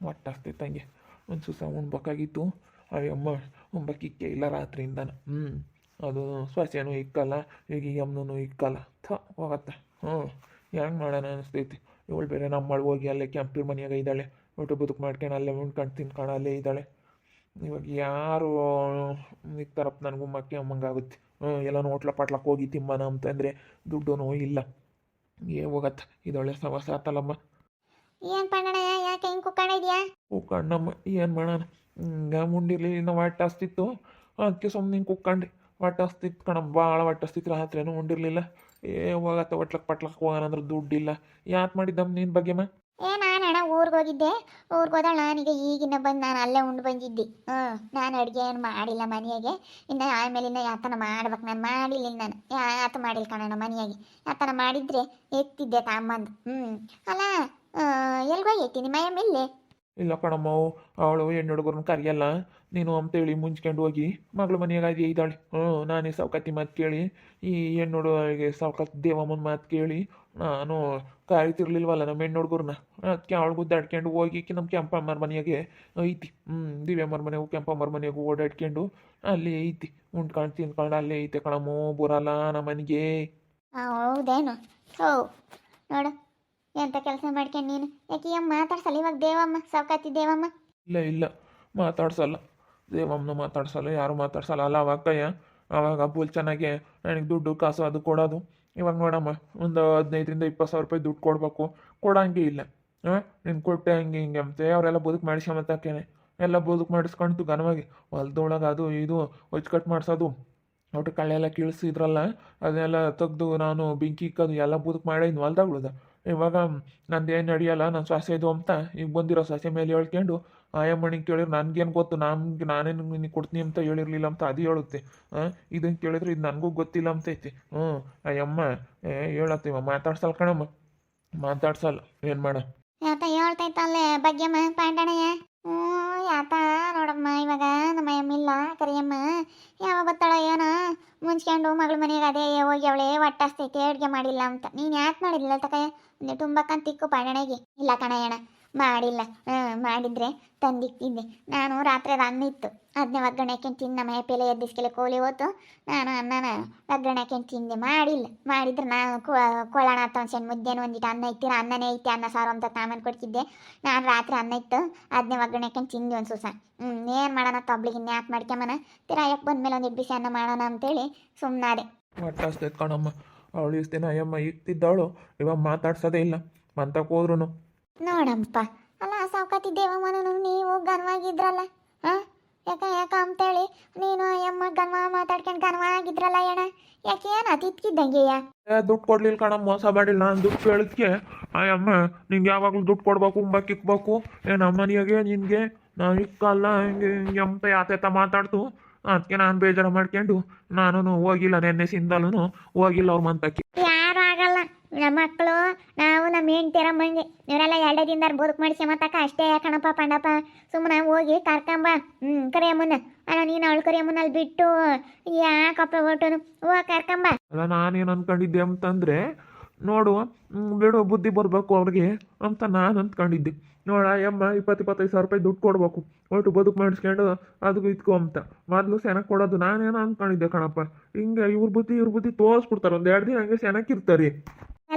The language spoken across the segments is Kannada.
ಹೊಟ್ಟೆ ಹಸ್ತೈತೆ ಹಂಗೆ ಒಂದು ಸುಸ ಉಣ್ಬೇಕಾಗಿತ್ತು ಅಯ್ಯಮ್ಮ ಉಂಬಕ್ಕಿಕ್ಕೆ ಇಲ್ಲ ರಾತ್ರಿಯಿಂದ ಹ್ಞೂ ಅದು ಸೊಸೆನೂ ಇಕ್ಕಲ್ಲ ಈಗ ಯಮ್ನೂ ಇಕ್ಕಲ್ಲ. ಥ, ಹೋಗತ್ತೆ. ಹ್ಞೂ ಹೆಂಗೆ ಮಾಡೋಣ ಅನಿಸ್ತೈತಿ. ಇವಳು ಬೇರೆ ನಮ್ಮಳು ಹೋಗಿ ಅಲ್ಲೇ ಕ್ಯಾಂಪಿರ್ ಮನೆಯಾಗ ಇದ್ದಾಳೆ. ಊಟ ಬದುಕು ಮಾಡ್ಕೊಂಡು ಅಲ್ಲೇ ಉಣ್ಕೊಂಡು ತಿನ್ಕೊಂಡು ಅಲ್ಲೇ ಇದ್ದಾಳೆ. ಇವಾಗ ಯಾರು ಇಕ್ತಾರಪ್ಪ ನನಗೂ ಮಕ್ಕೆ ಅಮ್ಮಂಗಾಗುತ್ತೆ. ಹ್ಞೂ ಎಲ್ಲ ಹೋಟ್ಲ ಪಾಟ್ಲಕ್ಕೆ ಹೋಗಿ ತಿಮ್ಮನ ಅಂತಂದರೆ ದುಡ್ಡು ಇಲ್ಲ ಏ, ಹೋಗತ್ತೆ. ಇದೊಳ್ಳೆ ಸಮಸ್ಯೆ ಆತಲ್ಲಮ್ಮ. ಏನು ಪಣ್ಣಣ್ಣ ಯಾಕೆ ಹಿಂಗೆ ಕುಕ್ಕಣ ಇದೆಯಾ? ಓ ಏನ್ ಮಾಡೋಣ? ಹಿಂಗೆ ಮುಂಡಿರ್ಲಿ ಇನ್ನು ಹೊಟ್ಟೆ ಹಸ್ತಿತ್ತು ಅದಕ್ಕೆ ಸುಮ್ಮನೆ ಹಿಂಗೆ ಕುಕ್ಕಂಡು ಹೊಟ್ಟೆ ಹಸ್ತಿತ್ತು ಕಣ ಭಾಳ ಹೊಟ್ಟೆ ಹಸ್ತಿತ್ತು ರಾತ್ರಿನೂ ಉಂಡಿರ್ಲಿಲ್ಲ. ಏ ಹೋಗತ್ತೆ ಒಟ್ಲಕ್ ಪಟ್ಲಕ್ ಹೋಗೋಣ ಅಂದ್ರೆ ದುಡ್ಡಿಲ್ಲ. ಯಾಕೆ ಮಾಡಿದ್ದಮ್ಮ ನಿನ್ನ ಮಾ? ಏ ನಾನು ಅಣ್ಣ ಊರಿಗೆ ಹೋಗಿದ್ದೆ. ಊರಿಗೆ ಹೋದಳ ನಾನೀಗ ಈಗಿನ ಬಂದು ನಾನು ಅಲ್ಲೇ ಉಂಡು ಬಂದಿದ್ದೆ. ಹ್ಞೂ ನಾನು ಅಡುಗೆ ಏನು ಮಾಡಿಲ್ಲ ಮನೆಯಾಗೆ. ಇನ್ನು ಆಮೇಲೆ ಇನ್ನು ಯಾತನ ಮಾಡ್ಬೇಕು ನಾನು ಮಾಡಿಲ್ಲ ನಾನು. ಯಾತ ಮಾಡಿಲ್ಲ ಕಣಣ್ಣ ಮನೆಯಾಗೆ. ಯಾತನ ಮಾಡಿದ್ರೆ ಎತ್ತಿದ್ದೆ ತಾಂಬಂದು ಹ್ಞೂ ಅಲ್ಲ ಎಲ್ಗೋಗೈತಿ ನಿಮ್ಮ ಎಲ್ಲಿ? ಇಲ್ಲ ಕಣಮ್ಮ ಅವಳು ಹೆಣ್ಣು ಹುಡುಗರನ್ನ ಕರೆಯಲ್ಲ. ನೀನು ಅಂತೇಳಿ ಮುಂಚ್ಕೊಂಡು ಹೋಗಿ ಮಗಳ ಮನೆಯಾಗ ಅದೇ ಇದ್ದಾಳೆ. ಹ್ಞೂ ನಾನೇ ಸಾವ್ಕತ್ತಿ ಮಾತು ಕೇಳಿ ಈ ಹೆಣ್ಣು ಹುಡುಗರಿಗೆ ಸಾವ್ಕತ್ ದೇವಮ್ಮನ ಮಾತು ಕೇಳಿ ನಾನು ಕಾಯ್ತಿರ್ಲಿಲ್ವಲ್ಲ ನಮ್ಮ ಹೆಣ್ಣು ಹುಡುಗರನ್ನ ಅದಕ್ಕೆ ಅವಳು ಗುದ್ದಾಡ್ಕೊಂಡು ಹೋಗಿ ನಮ್ಮ ಕೆಂಪಮ್ಮರ ಮನೆಯಾಗೆ ಐತಿ. ಹ್ಞೂ ದಿವ್ಯಮ್ಮರ ಮನೆಗೂ ಕೆಂಪಮ್ಮರ ಮನೆಗೂ ಓಡಾಡ್ಕೊಂಡು ಅಲ್ಲಿ ಐತಿ. ಉಂಡ್ಕೊಂಡು ತಿನ್ಕೊಂಡು ಅಲ್ಲೇ ಐತೆ ಕಣಮ್ಮ ಬರಲ್ಲ ನಮ್ಮ ಮನೆಗೆ. ಹೌದೇನು? ಹೌ ನೋಡು. ಎಂಥ ಕೆಲಸ ಮಾಡ್ಕೊಂಡು ನೀನು? ಯಾಕೆ ಮಾತಾಡ್ಸಲ್ಲ? ಇವಾಗ ದೇವಮ್ಮ, ಸಾವ್ಕಾತಿ ದೇವಮ್ಮ? ಇಲ್ಲ ಇಲ್ಲ. ಮಾತಾಡ್ಸಲ್ಲ. ದೇವಮ್ಮನ ಮಾತಾಡ್ಸಲ್ಲ, ಯಾರು ಮಾತಾಡ್ಸಲ್ಲ. ಅಲ್ಲ, ಅವಾಗ ಕಯ್ಯ ಅವಾಗ ಫುಲ್ ಚೆನ್ನಾಗಿ ನನಗೆ ದುಡ್ಡು, ಕಾಸು ಅದು ಕೊಡೋದು. ಇವಾಗ ನೋಡಮ್ಮ, ಒಂದು ಹದಿನೈದರಿಂದ ಇಪ್ಪತ್ತು ಸಾವಿರ ರೂಪಾಯಿ ದುಡ್ಡು ಕೊಡಬೇಕು. ಕೊಡಂಗೆ ಇಲ್ಲ. ಹಾಂ ನೀನು ಕೊಟ್ಟೆ ಹಂಗೆ ಹಿಂಗೆ ಅಂತೆ. ಅವರೆಲ್ಲ ಬದುಕು ಮಾಡಿಸ್ಕೊಂಬತ್ತಾಕೇನೆ ಎಲ್ಲ ಬದುಕು ಮಾಡಿಸ್ಕೊಂಡು ಘನವಾಗಿ. ಹೊಲ್ದೊಳಗೆ ಅದು ಇದು ಕಟ್ ಮಾಡಿಸೋದು. ಒಟ್ಟು ಕಳ್ಳೆಲ್ಲ ಕೀಳ್ಸಿದ್ರಲ್ಲ ಅದನ್ನೆಲ್ಲ ತೆಗೆದು ನಾನು ಬೆಂಕಿ ಇಕ್ಕೋದು, ಎಲ್ಲ ಬದುಕು ಮಾಡಿದ್ನು ಹೊಲ್ದಾಗ್ಳದ ಇವಾಗ ನಂದೇನು ನಡೆಯಲ್ಲ ನನ್ನ ಸೊಸೆ ಇದು ಅಂತ ಈಗ ಬಂದಿರೋ ಸೊಸೆ ಮೇಲೆ ಹೇಳ್ಕೊಂಡು ಆಯಮ್ಮನಿಗೆ ಕೇಳಿದ್ರೆ ನನಗೇನು ಗೊತ್ತು? ನಮ್ಗೆ ನಾನೇನು ನಿನಗೆ ಕೊಡ್ತೀನಿ ಅಂತ ಹೇಳಿರಲಿಲ್ಲ ಅಂತ ಅದು ಹೇಳುತ್ತೆ. ಇದನ್ನು ಕೇಳಿದ್ರೆ ಇದು ನನಗೂ ಗೊತ್ತಿಲ್ಲ ಅಂತೈತಿ ಹ್ಞೂ, ಅಯ್ಯಮ್ಮ, ಏ, ಹೇಳತ್ತೀವ? ಮಾತಾಡ್ಸಲ್ಲ ಕಣಮ್ಮ. ಮಾತಾಡ್ಸಲ್ಲ, ಏನು ಮಾಡ? ಹೇಳ್ತೈತಲ್ಲೇ ಬಗ್ಗೆ ಪಾಂಡಣಯ್ಯ. ಯಾತ ನೋಡಮ್ಮ, ಇವಾಗ ನಮ್ಮ ಅಮ್ಮಿಲ್ಲ ಕರಿಯಮ್ಮ. ಯಾವ ಬತ್ತಾಳ ಏನ? ಮುಂಚ್ಕೊಂಡು ಮಗಳ ಮನೆಗೆ ಅದೇ ಹೋಗಿ ಅವಳೆ ಹೊಟ್ಟಸ್ತೈತೆ ಅಡುಗೆ ಮಾಡಿಲ್ಲ ಅಂತ. ನೀನು ಯಾಕೆ ಮಾಡಿಲ್ಲ ತಕ ಒಂದು ತುಂಬಕ್ಕಂತ ತಿಕ್ಕು ಪಾಡಣೆಗೆ ಇಲ್ಲ ಕಣಯ್ಯಣ ಮಾಡಿಲ್ಲ. ಮಾಡಿದ್ರೆ ತಂದಿಕ್ತಿದ್ದೆ ನಾನು ರಾತ್ರಿ ಅನ್ನ ಇತ್ತು. ಅದನ್ನೇ ಒಗ್ಗರಣೆ ಹಾಕೊಂಡು ತಿಂದು ನಮ್ಮ ಹೆಪ್ಪೆಲೆ ಎದ್ದಿಸ್ಕೆಲೆ ಕೋಳಿ ಹೋತು. ನಾನು ಅನ್ನನ ಒಗ್ಗರಣೆ ಹಾಕೊಂಡು ತಿಂದೆ. ಮಾಡಿಲ್ಲ. ಮಾಡಿದ್ರೆ ನಾನು ಕೊಳ್ಳೋಣ ಅಂತ ಒಂದು ಸಣ್ಣ ಮುದ್ದೆನೂ ಒಂದಿಟ್ಟು ಅನ್ನ ಇಟ್ಟಿರ. ಅನ್ನನೇ ಐತೆ, ಅನ್ನ ಸಾರು ಅಂತ ತಾಮನ್ ಕೊಡ್ತಿದ್ದೆ. ನಾನು ರಾತ್ರಿ ಅನ್ನ ಇತ್ತು. ಅದನ್ನೇ ಒಗ್ಗರಣೆ ಹಾಕೊಂಡು ತಿಂದೆ ಒಂದು ಸುಸ. ಹ್ಞೂ ಏನು ಮಾಡೋಣ ತೊಬ್ಳಿಗೆ ಯಾಕೆ ಮಾಡ್ಕೊಂಬನ ತಿರಾಯಕ್ಕೆ ಬಂದ್ಮೇಲೆ ಒಂದು ಬಿಸಿ ಅನ್ನ ಮಾಡೋಣ ಅಂತೇಳಿ ಸುಮ್ಮನಾದೆ ಕಣಮ್ಮ ಅವಳು ಇಷ್ಟು ದಿನ ಅಯ್ಯಮ್ಮ ಇಕ್ತಿದ್ದವಳು ಇವಾಗ ಮಾತಾಡ್ಸೋದೇ ಇಲ್ಲ. ಮಂತಕ್ಕೆ ಹೋದ್ರು ನೋಡಂಪ. ಅಲ್ಲ ಸಾವ್ಕಾತಿ ದೇವಮ್ಮನೂ ನೀವು ಗನ್ವಾಗಿದ್ರಲ್ಲ ಹಾಂ? ಯಾಕ ಯಾಕ ಅಂತೇಳಿ? ನೀನು ಅಯ್ಯಮ್ಮ ಗನ್ವ ಮಾತಾಡ್ಕೊಂಡು ಗನ್ವಾಗಿದ್ರಲ್ಲ ಅಣ್ಣ. ಯಾಕೆ ಏನು ಅತಿತ್ಕಿದ್ದಂಗೆಯ ದುಡ್ಡು ಕೊಡ್ಲಿಲ್ಲ ಕಣಮ್ಮ ಮೋಸ ಮಾಡಿಲ್ಲ ನಾನು ದುಡ್ಡು ಕೇಳಿದ್ಕೆ. ಅಯ್ಯಮ್ಮ ನಿಂಗೆ ಯಾವಾಗಲೂ ದುಡ್ಡು ಕೊಡ್ಬೇಕು ಉಂಬಕ್ಕೆ ಇಕ್ಬೇಕು ಏ ನಮ್ಮ ಮನೆಯಾಗೆ ನಿನಗೆ ನಾನು ಇಕ್ಕಲ್ಲ ಹಿಂಗೆ ಹಿಂಗೆ ಅಂತ ಯಾತೆತ ಮಾತಾಡ್ತು. ಅದಕ್ಕೆ ನಾನು ಬೇಜಾರು ಮಾಡ್ಕೊಂಡು ನಾನು ಹೋಗಿಲ್ಲ ನೆನ್ನೆ ಸಿಂದಲೂ ಹೋಗಿಲ್ಲ ಅವ್ರ ಮಂತಕ್ಕೆ. ನಮ್ಮ ಮಕ್ಕಳು, ನಾವು ನಮ್ಮ ಹೆಂಡ್ತಿರಮ್ಮಂಗೆ ಇವರೆಲ್ಲ ಎರಡೇ ದಿನದಾರ ಬದುಕು ಮಾಡಿಸಿ ಮತ್ತಕ್ಕ ಅಷ್ಟೇ ಕಣಪ್ಪ ಪಂಡಪ್ಪ. ಸುಮ್ಮನೆ ಹೋಗಿ ಕರ್ಕೊಂಬ. ಹ್ಞೂ ಕರಿಯಮ್ಮನ ಅಲ್ಲ, ನೀನು ಅವಳು ಕರಿಯಮ್ಮನ ಬಿಟ್ಟು ಯಾಕಪ್ಪ ಒಟ್ಟು ಹೋ, ಕರ್ಕೊಂಬ. ಅಲ್ಲ, ನಾನೇನು ಅನ್ಕೊಂಡಿದ್ದೆ ಅಂತಂದ್ರೆ, ನೋಡು ಬಿಡು ಬುದ್ಧಿ ಬರಬೇಕು ಅವ್ರಿಗೆ ಅಂತ ನಾನು ಅಂದ್ಕೊಂಡಿದ್ದೆ ನೋಡ, ಅಮ್ಮ, ಇಪ್ಪತ್ತು ಇಪ್ಪತ್ತೈದು ಸಾವಿರ ರೂಪಾಯಿ ದುಡ್ಡು ಕೊಡ್ಬೇಕು. ಒಟ್ಟು ಬದುಕು ಮಾಡಿಸ್ಕೊಂಡು ಅದಕ್ಕೂ ಇದ್ಕೋ ಅಂತ. ಮೊದಲು ಸೆನಕ್ ಕೊಡೋದು ನಾನೇನೋ ಅಂದ್ಕೊಂಡಿದ್ದೆ ಕಣಪ್ಪ. ಹಿಂಗೆ ಇವ್ರ ಬುದ್ಧಿ ಇವ್ರ ಬುದ್ಧಿ ತೋರಿಸ್ಬಿಡ್ತಾರೆ. ಒಂದು ಎರಡು ದಿನ ಹಂಗೆ ಸೆನಕ್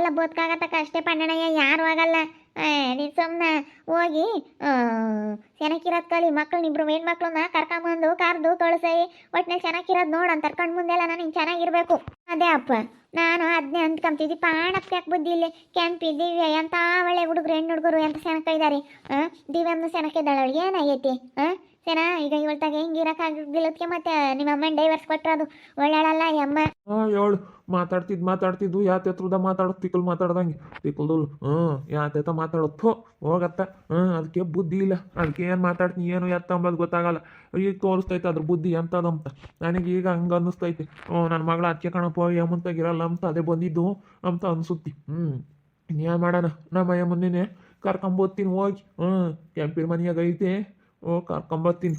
ಇರ್ತಾರೆ ಎಲ್ಲ ಬದುಕಾಗತ್ತಕ್ಕ ಅಷ್ಟೇ ಪಣ್ಣಯ್ಯ ಯಾರು ಆಗಲ್ಲ. ನೀನು ಸುಮ್ಮನೆ ಹೋಗಿ ಚೆನ್ನಾಗಿರೋದು ಕಳಿ ಮಕ್ಕಳು ಇಬ್ರು ಹೆಣ್ಮಕ್ಳನ್ನ ಕರ್ಕೊಂಬಂದು ಕರ್ದು ಕಳ್ಸೈ ಒಟ್ಟಿನಲ್ಲಿ ಚೆನ್ನಾಗಿರೋದು ಅಂತ ಕಣ್ ಮುಂದೆಲ್ಲ ನಾನು ಹಿಂಗೆ ಚೆನ್ನಾಗಿರ್ಬೇಕು. ಅದೇ ಅಪ್ಪ, ನಾನು ಅದನ್ನೇ ಅಂದ್ಕೊಂತಿದ್ದಿ ಪಾಣಪ್ಪ ಯಾಕೆ ಬುದ್ಧಿ ಇಲ್ಲಿ? ಕೆಂಪಿ ದಿವ್ಯ ಎಂಥ ಒಳ್ಳೆ ಹುಡುಗರು, ಹೆಣ್ಣು ಹುಡುಗರು, ಎಂತ ಸೆನಕ ಇದ್ದಾರೆ ಹಾಂ ದಿವ್ಯಮ್ಮ ಸೆನಕ ಇದ್ದಾಳೆ ಅವಳಿಗೆ ಏನಾಗೈತಿ? ಹಾಂ ಸೆನ, ಈಗ ಇವಳ್ತಾಗ ಹೆಂಗೆ ಇರೋಕ್ಕಾಗಿಲ್ಲದಕ್ಕೆ ಮತ್ತೆ ನಿಮ್ಮ ಅಮ್ಮನ ಡೈವರ್ಸ್ ಕೊಟ್ಟರು ಒಳ್ಳೆಯಲ್ಲ ಅಮ್ಮ. ಹಾಂ, ಹೇಳು. ಮಾತಾಡ್ತಿದ್ದು ಮಾತಾಡ್ತಿದ್ದು, ಯಾತ ಹತ್ರದ ಮಾತಾಡೋದು ತಿಕ್ಕಲ್ ಮಾತಾಡ್ದಂಗೆ. ತಿಕ್ಕಲ್ದು ಹ್ಞೂ, ಯಾತ ಮಾತಾಡೋದು. ಥೋ, ಹೋಗತ್ತ. ಹ್ಞೂ ಅದಕ್ಕೆ ಬುದ್ಧಿ ಇಲ್ಲ. ಅದಕ್ಕೆ ಏನು ಮಾತಾಡ್ತೀನಿ ಏನು ಎತ್ತ ಅಂಬದು ಗೊತ್ತಾಗಲ್ಲ. ಈಗ ತೋರಿಸ್ತೈತೆ ಅದ್ರ ಬುದ್ಧಿ ಎಂಥದಂತ ನನಗೆ ಈಗ ಹಂಗೆ ಅನ್ನಿಸ್ತೈತೆ. ಹ್ಞೂ ನನ್ನ ಮಗಳ ಅದಕ್ಕೆ ಕಣಪ್ಪ ಯಮಂತಾಗಿರಲ್ಲ ಅಂತ ಅದೇ ಬಂದಿದ್ದು ಅಂತ ಅನ್ಸುತ್ತಿ. ಹ್ಞೂ ಏನು ಮಾಡೋಣ? ನಮ್ಮ ಯಮನ್ನೇ ಕರ್ಕೊಂಬೋತ್ತೀನಿ, ಹೋಗಿ. ಹ್ಞೂ, ಕೆಂಪಿನ ಮನೆಯಾಗ ಐತೆ. ಓ ಕರ್ಕೊಂಬರ್ತೀನಿ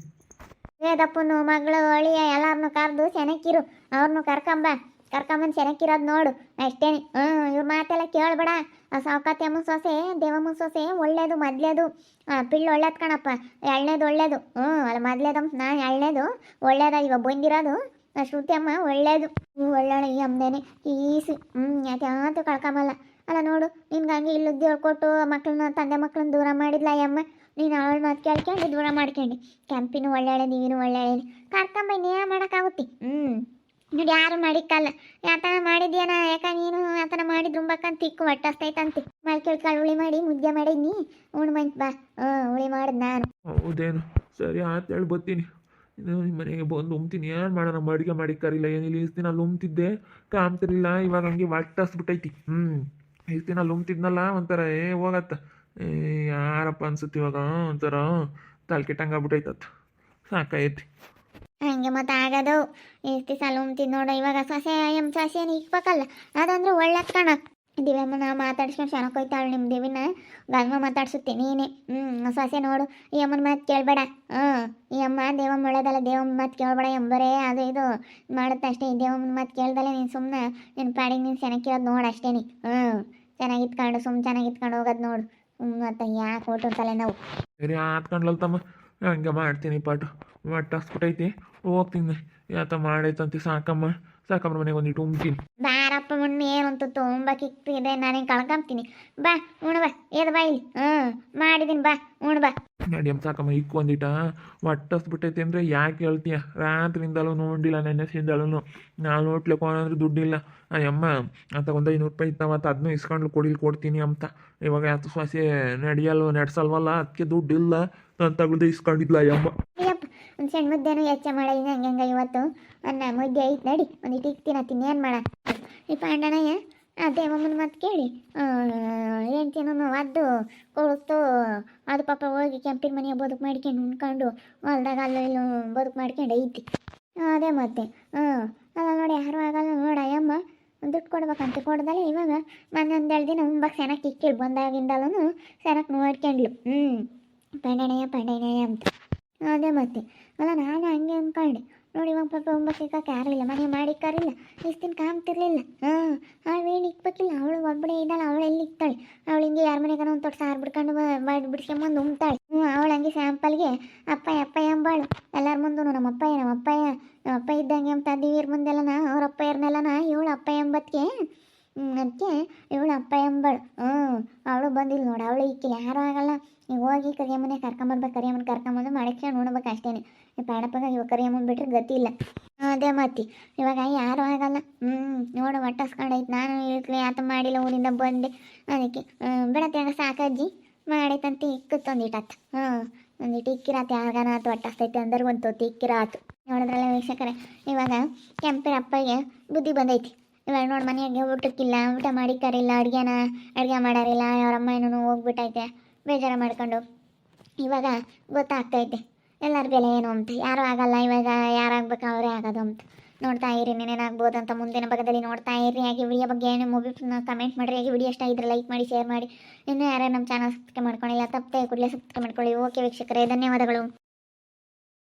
ವೇದಪ್ಪನು ಮಗಳು ಅಳಿಯ ಎಲ್ಲಾರನ್ನು ಕರೆದು ಸೆನಕ್ಕಿರು ಅವ್ರನ್ನು ಕರ್ಕೊಂಬ. ಕರ್ಕೊಂಬಂದು ಸೆನಕ್ಕಿರೋದು ನೋಡು. ಅಷ್ಟೇನೆ ಹ್ಞೂ ಇವ್ರ ಮಾತೆಲ್ಲ ಕೇಳಬೇಡ. ಆ ಸಾವುಕಾತಿ ಅಮ್ಮ ಸೊಸೆ ದೇವಮ್ಮ ಸೊಸೆ, ಒಳ್ಳೇದು, ಮೊದ್ಲೇದು. ಪಿಳ್ಳು ಒಳ್ಳೇದು ಕಣಪ್ಪ. ಎಳ್ನೇದು ಒಳ್ಳೇದು. ಹ್ಞೂ ಅಲ್ಲ ಮೊದ್ಲೇದಮ್ಮ ನಾನು ಎಳ್ನೇದು. ಒಳ್ಳೇದ ಇವಾಗ ಬಂದಿರೋದು. ಶ್ರುತಿಯಮ್ಮ ಒಳ್ಳೇದು. ಒಳ್ಳೊಳ್ಳೆ ಒಳ್ಳೆಳೆ ಈ ಅಮ್ಮದೇನೆ ಈಸಿ. ಹ್ಞೂ ಯಾಕೆ ಯಾತು ಕಳ್ಕೊಂಬಲ್ಲ. ಅಲ್ಲ, ನೋಡು ನಿನ್ಗೆ ಹಂಗೆ ಇಲ್ಲಿ ಉದ್ಯೋಗ ಕೊಟ್ಟು ಮಕ್ಕಳನ್ನ ತಂದೆ ಮಕ್ಕಳನ್ನ ದೂರ ಮಾಡಿದ್ಲ ಅಮ್ಮ? ನೀನು ಅವಳ ಮಾತು ಕೇಳ್ಕೊಂಡು ದೂರ ಮಾಡ್ಕೊಂಡು. ಕೆಂಪಿನೂ ಒಳ್ಳೆಯಳೆ ನೀನು ಒಳ್ಳೆಯಳೆ ಕರ್ಕೊಂಬನ್ನಿ ಏನು ಮಾಡೋಕ್ಕಾಗುತ್ತೆ? ಹ್ಞೂ ನೋಡಿ ಯಾರು ಮಾಡಿಕ್ಕಲ್ಲ ಯಾತನ ಮಾಡಿದ್ಯಾನ? ಯಾಕ ನೀನು ಯಾತನ ಮಾಡಿ ಉಂಬಕ್ಕಂತ ತಿಕ್ಕು ಒಟ್ಟಸ್ತೈತಂತೆ ಮಲ್ಕೆಳ್ ಕಾಳು ಹುಳಿ ಮಾಡಿ ಮುದ್ದೆ ಮಾಡಿದ್ನಿ ಮಂತ್ ಬಾ. ಹ್ಞೂ ಉಳಿ ಮಾಡಿದ್ ನಾನು. ಹೌದೇನು? ಸರಿ ಆಯ್ತು ಹೇಳಿ ಬರ್ತೀನಿ. ನಿಮ್ಮ ಮನೆಗೆ ಬಂದು ಉಮ್ತೀನಿ. ಏನು ಮಾಡೋಣ? ಅಡುಗೆ ಮಾಡಿ ಕರಿಲ್ಲ ಏನಿಲ್ಲ ಇಷ್ಟು ದಿನ ಅಲ್ಲಿ ಉಮ್ತಿದ್ದೆ? ಕಾಮ್ತಿರ್ಲಿಲ್ಲ. ಇವಾಗ ಹಂಗೆ ಒಟ್ಟಸ್ಬಿಟ್ಟೈತಿ ಹ್ಞೂ ಇಷ್ಟು ದಿನ ಅಲ್ಲಿ ಉಮ್ತಿದ್ನಲ್ಲ ಒಂಥರ ಏ ಹೋಗತ್ತ. ಯಾರಪ್ಪ ಅನ್ಸುತ್ತೆ ಇವಾಗ? ಒಂಥರ ತಲೆ ಕೆಟ್ಟಂಗೆ ಆಗ್ಬಿಟ್ಟೈತತ್ ಸಾಕಾಯ್ತಿ ಹಂಗೆ ಮತ್ತೆ ಆಗೋದು. ಎಷ್ಟು ದಿವಸ ಉಮ್ತಿದ್ ನೋಡ, ಇವಾಗ ಸೊಸೆ, ಎಂ ಸೊಸೆನ ಇಕ್ಬೇಕಲ್ಲ ಅದಂದ್ರೆ ಒಳ್ಳೆ ಕಣ. ದಿವ್ಯಮ್ಮನ ಮಾತಾಡ್ಸ್ಕೊಂಡು ಚೆನ್ನಾಗಿ ಹೋಯ್ತಾಳು ನಿಮ್ಮ ದೇವಿನ. ಗಲ್ಮ ಮಾತಾಡ್ಸುತ್ತೆ ನೀನೆ. ಹ್ಞೂ ಸೊಸೆ ನೋಡು, ಈ ಅಮ್ಮನ ಮಾತು ಕೇಳಬೇಡ. ಹ್ಞೂ ಈ ಅಮ್ಮ ದೇವಮ್ಮ ಒಳ್ಳೇದಲ್ಲ ದೇವಮ್ಮ ಮಾತು ಕೇಳಬೇಡ ಎಂಬರೇ ಅದು ಇದು. ಮಾಡುತ್ತೆ ಅಷ್ಟೇ, ಈ ದೇವಮ್ಮನ ಮಾತು ಕೇಳ್ದಲೆ ನೀನು ಸುಮ್ಮನೆ ನಿನ್ನ ಪಾಡಿಗೆ ನೀನು ಚೆನ್ನಾಗಿರೋದು ನೋಡು ಅಷ್ಟೇ ನೀ ಹ್ಞೂ ಚೆನ್ನಾಗಿ ಇತ್ಕೊಂಡು ಸುಮ್ಮನೆ ಚೆನ್ನಾಗಿ ಇತ್ಕೊಂಡು ಹೋಗೋದು ನೋಡು. ಹ್ಞೂ ಮತ್ತೆ ಯಾಕೆ ಓಟು ತಲೆ ನಾವು. ಸರಿ ಆತ್ಕೊಂಡ್ಲಲ್ ತಮ್ಮ ಹಂಗೆ ಮಾಡ್ತೀನಿ ಪಾಟು ಹೊಟ್ಟಸ್ಬಿಟ್ಟೈತಿ ಹೋಗ್ತೀನಿ. ಯಾತ ಮಾಡೈತಂತಿ ಸಾಕಮ್ಮ. ಸಾಕಮ್ಮ ಮನೆಗೆ ಒಂದಿಟ್ಟು ಉಮ್ತೀನಿ ಮಣ್ಣು ಏನು ಅಂತ ತುಂಬ ಇದೆ ನಾನೇನು ಕಳ್ಕೊಂತೀನಿ. ಬಾ ಉಣ ಬಾ ಏದು ಬಾ ಇಲ್ಲಿ. ಹ್ಞೂ ಮಾಡಿದ್ದೀನಿ ಬಾ ಉಣ್ ಬಾ. ನಡಿಯಮ್ಮ ಸಾಕಮ್ಮ ಇಕ್ಕು ಒಂದಿಟ. ಹೊಟ್ಟಸ್ಬಿಟ್ಟೈತಿ ಅಂದರೆ ಯಾಕೆ ಹೇಳ್ತೀಯ? ರಾತ್ರಿಯಿಂದಲೂ ನೋಡಿಲ್ಲ ನೆನೆಸಿಂದಲೂ ನಾನು ನೋಡ್ಲಿಕ್ಕೆ ಅಂದ್ರೆ ದುಡ್ಡಿಲ್ಲ. ಅಮ್ಮ ಅಂತ ಒಂದು ಐನೂರು ರೂಪಾಯಿ ಇತ್ತ ಮತ್ತು ಅದನ್ನೂ ಇಸ್ಕೊಂಡು ಕೊಡಿಲ್ ಕೊಡ್ತೀನಿ ಅಂತ. ಇವಾಗ ಯಾತು ಸೊಸೆ ನಡೆಯಲ್ವ ನಡೆಸಲ್ವಲ್ಲ ಅದಕ್ಕೆ ದುಡ್ಡಿಲ್ಲ. ನಾನು ತಗೊಳ್ದೆ ಇಸ್ಕೊಂಡಿದ್ಲ ಅಯ್ಯಮ್ಮ. ಒಂದು ಸಣ್ಣ ಮುದ್ದೆನೂ ಹೆಚ್ಚ ಮಾಡಿದ್ದೀನಿ ಹಂಗೆ ಇವತ್ತು. ಅನ್ನ ಮುದ್ದೆ ಐತೆ ನಡಿ ಒಂದು ಇಟ್ಟು ತಿನ್ನತ್ತೀನಿ ಏನು ಮಾಡ? ಈ ಪಾಂಡನಯ್ಯ, ಆ, ದೇವಮ್ಮನ ಮಾತು ಕೇಳಿ. ಹೆಂಡ್ತಿನೂ ಒದ್ದು ಕೊಳಿಸ್ತು, ಅದು ಪಾಪ ಹೋಗಿ ಕೆಂಪಿನ ಮನೆಯ ಬದುಕು ಮಾಡ್ಕೊಂಡು ಉಣ್ಕೊಂಡು, ಹೊಲ್ದಾಗ ಅಲ್ಲೂ ಇಲ್ಲೂ ಬದುಕು ಮಾಡ್ಕೊಂಡು ಐತಿ ಅದೇ ಮತ್ತೆ ಹ್ಞೂ ಅಲ್ಲ ನೋಡಿ ಯಾರು ಆಗಲ್ಲ ನೋಡ, ಅಯ್ಯಮ್ಮ, ದುಡ್ಡು ಕೊಡ್ಬೇಕಂತ ಕೊಡ್ದಲ್ಲ ಇವಾಗ ಮೊನ್ನೆ ಎರಡು ದಿನ ತುಂಬ ಸೆನಕ್ಕೆ ಇಕ್ಕಿಳು ಬಂದಾಗಿಂದಲೂ ಸೆನಕ್ಕೆ ನೋಡ್ಕೊಂಡ್ಲು. ಹ್ಞೂ ಪಂಡಣಯ್ಯ ಪಂಡಣಯ್ಯ ಅಂತ. ಅದೇ ಮತ್ತೆ, ಅಲ್ಲ ನಾನು ಹಂಗೆ ಅಂದ್ಕೊಂಡೆ. ನೋಡಿ ಇವಾಗ ಪಾಪ ಒಂಬ ಸಿಕ್ಕಕ್ಕೆ ಆಗಲಿಲ್ಲ ಮನೆ ಮಾಡಿಕ್ಕಾರಿಲ್ಲ. ಇಷ್ಟಿನ ಕಾಮ್ತಿರ್ಲಿಲ್ಲ. ಹಾಂ, ಆ ಏನು ಇಕ್ಬೇಕಿಲ್ಲ. ಅವಳು ಒಬ್ಬಳೇ ಇದ್ದಾಳೆ, ಅವಳು ಎಲ್ಲಿ ಇಕ್ತಾಳೆ ಅವಳು ಹಿಂಗೆ ಯಾರ ಮನೆಗಾನ ಒಂದು ತೊಟ್ಟು ಸಾರು ಬಿಡ್ಕೊಂಡು ಮಾಡಿ ಬಿಡ್ಸ್ಕೊಂಬಂದು ಉಮ್ತಾಳೆ. ಹ್ಞೂ, ಅವಳು ಹಂಗೆ ಸ್ಯಾಂಪಲ್ಗೆ ಅಪ್ಪಯ್ಯ ಅಪ್ಪಯ್ಯ ಅಂಬಾಳು ಎಲ್ಲರ ಮುಂದೂ ನಮ್ಮ ಅಪ್ಪಯ್ಯ ನಮ್ಮ ಅಪ್ಪಯ್ಯ ನಮ್ಮ ಅಪ್ಪ ಇದ್ದಂಗೆ ಅಂತ ದಿವೀರ್ ಮುಂದೆಲ್ಲನ, ಅವ್ರ ಅಪ್ಪಯ್ಯರ್ನೆಲ್ಲನ ಇವಳು ಅಪ್ಪ ಎಂಬತ್ಗೆ ಅದಕ್ಕೆ ಇವಳು ಅಪ್ಪ ಎಂಬಳು. ಹ್ಞೂ ಅವಳು ಬಂದಿಲ್ಲ ನೋಡು. ಅವಳು ಇಕ್ಕಿಲ್ಲ ಯಾರೂ ಆಗಲ್ಲ. ಈಗ ಹೋಗಿ ಕರಿಯಮ್ಮನೆ ಕರ್ಕೊಂಬರ್ಬೇಕು. ಕರಿಯಮ್ಮನ ಕರ್ಕೊಂಬಂದು ಮಾಡಕ್ಕೆ ನೋಡ್ಬೇಕು ಅಷ್ಟೇನೆ. ಪಾಡಪ್ಪಗ ಇವಾಗ ಕರಿಯಮ್ಮನ ಬಿಟ್ರೆ ಗತಿ ಇಲ್ಲ. ಅದೇ ಮತ್ತಿ ಇವಾಗ ಯಾರೂ ಆಗಲ್ಲ. ಹ್ಞೂ ನೋಡು ಒಟ್ಟಸ್ಕೊಂಡೈತೆ ನಾನು ಇಲ್ಲಿ ಆತ ಮಾಡಿಲ್ಲ ಊರಿಂದ ಬಂದೆ. ಅದಕ್ಕೆ ಬಿಡತ್ತೆ ಸಾಕಜ್ಜಿ. ಮಾಡೈತಂತ. ಇಕ್ಕತ್ತೊಂದಿಟ್ಟತ್ತು ಹ್ಞೂ ಒಂದಿಟ್ಟು ಇಕ್ಕಿರಾತು ಯಾರಿಗಾನ ಆತು ಒಟ್ಟಸ್ತೈತೆ ಅಂದ್ರೆ ಒಂದು ತೊತ್ತಿ ಇಕ್ಕಿರಾತು ನೋಡಿದ್ರಲ್ಲ ವೀಕ್ಷಕರೇ, ಇವಾಗ ಕೆಂಪಿನ ಅಪ್ಪಗೆ ಬುದ್ಧಿ ಬಂದೈತಿ. ಇವಾಗ ನೋಡಿ ಮನೆಯಾಗೆ ಊಟಕ್ಕಿಲ್ಲ, ಊಟ ಮಾಡಿ ಕರಿಲ್ಲ ಅಡುಗೆನ, ಅಡುಗೆ ಮಾಡಾರಿಲ್ಲ, ಅವ್ರ ಅಮ್ಮ ಏನೋ ಹೋಗ್ಬಿಟ್ಟೈತೆ, ಬೇಜಾರು ಮಾಡ್ಕೊಂಡು. ಇವಾಗ ಗೊತ್ತಾಗ್ತೈತೆ ಎಲ್ಲರ ಬೆಲೆ ಏನು ಅಂತ. ಯಾರೂ ಆಗಲ್ಲ, ಇವಾಗ ಯಾರಾಗಬೇಕು ಅವರೇ ಆಗೋದು ಅಂತ. ನೋಡ್ತಾ ಇರಿ ಏನೇನಾಗ್ಬೋದು ಅಂತ ಮುಂದಿನ ಭಾಗದಲ್ಲಿ ನೋಡ್ತಾ ಇರಿ. ಹಾಗೆ ವಿಡಿಯೋ ಬಗ್ಗೆ ಏನು ಮೂವಿ ಕಮೆಂಟ್ ಮಾಡಿರಿ. ಹಾಗೆ ವಿಡಿಯೋ ಇಷ್ಟ ಇದ್ರೆ ಲೈಕ್ ಮಾಡಿ ಶೇರ್ ಮಾಡಿ. ಇನ್ನೂ ಯಾರು ನಮ್ಮ ಚಾನಲ್ ಸಬ್ಸ್ಕ್ರೈಬ್ ಮಾಡ್ಕೊಂಡಿಲ್ಲ, ತಪ್ಪದೆ ಕೂಡಲೇ ಸಬ್ಸ್ಕ್ರೈಬ್ ಮಾಡ್ಕೊಳ್ಳಿ. ಓಕೆ ವೀಕ್ಷಕರೇ, ಧನ್ಯವಾದಗಳು.